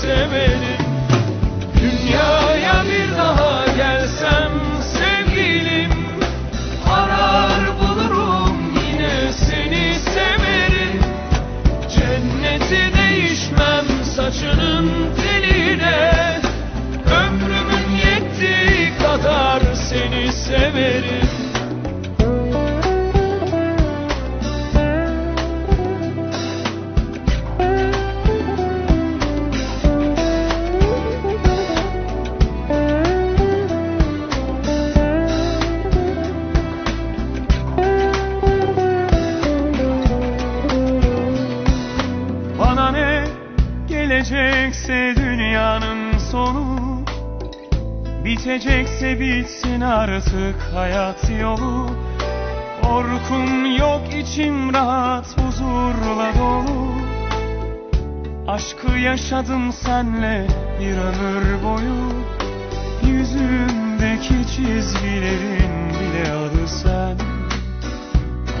seni gelecekse dünyanın sonu Bitecekse bitsin artık hayat yolu. Korkum yok içim rahat huzurla dolu. Aşkı yaşadım senle bir ömür boyu. Yüzümdeki çizgilerin bile adı sen.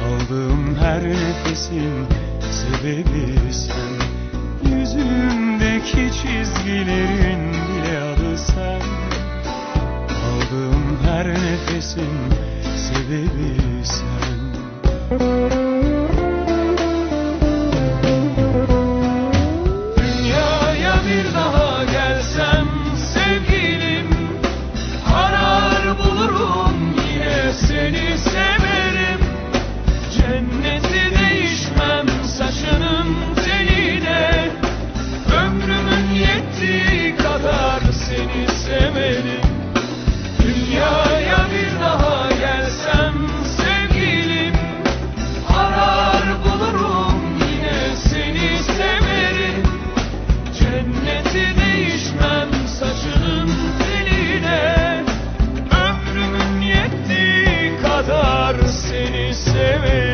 Aldığım her nefesin sebebi sen Yüzümdeki çizgilerin bile adı sen. Aldığım her nefesin sebebi sen seni seveyim